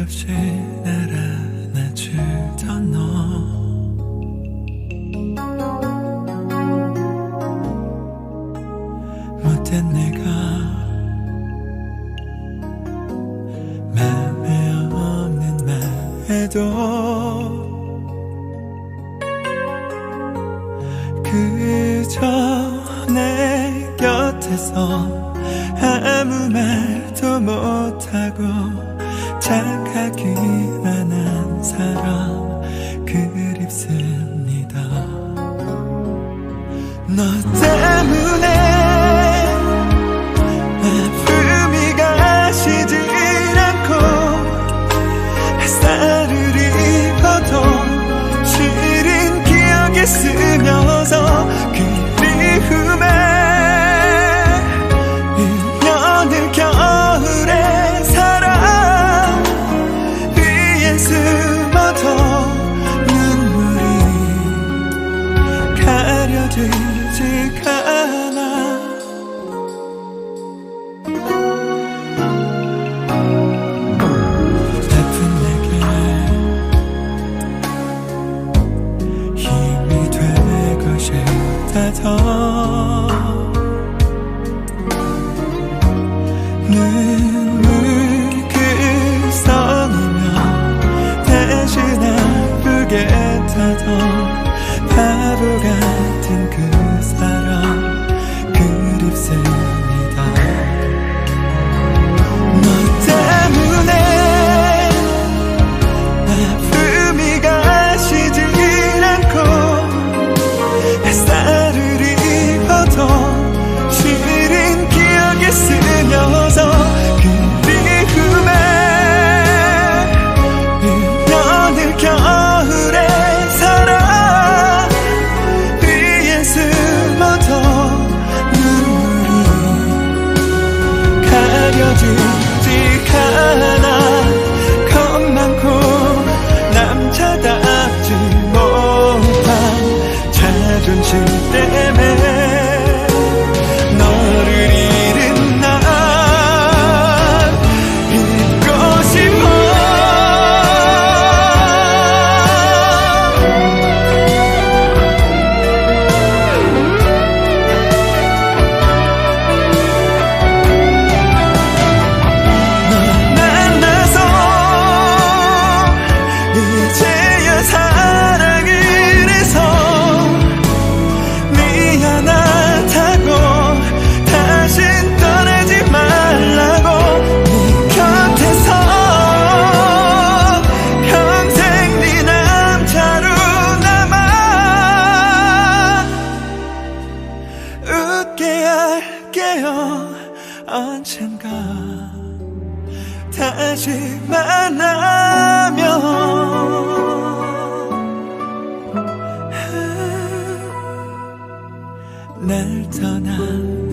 말없이 날아나주던 너. 못된 내가 맘에 없는 말에도 그저 내 곁에서 아무 말도 못하고 잠깐 너 때문에 아픔이 가시질 않고 햇살을 입어도 시린 기억에 스며서 그리움에 1년을 겨울에 살아 위에 숨어도 눈물이 가려지 않아. 아픈 내게 힘이 되고 싶다던 눈물 그성이며 대신 아프겠다던 할게요 언젠가 다시 만나면 날 떠난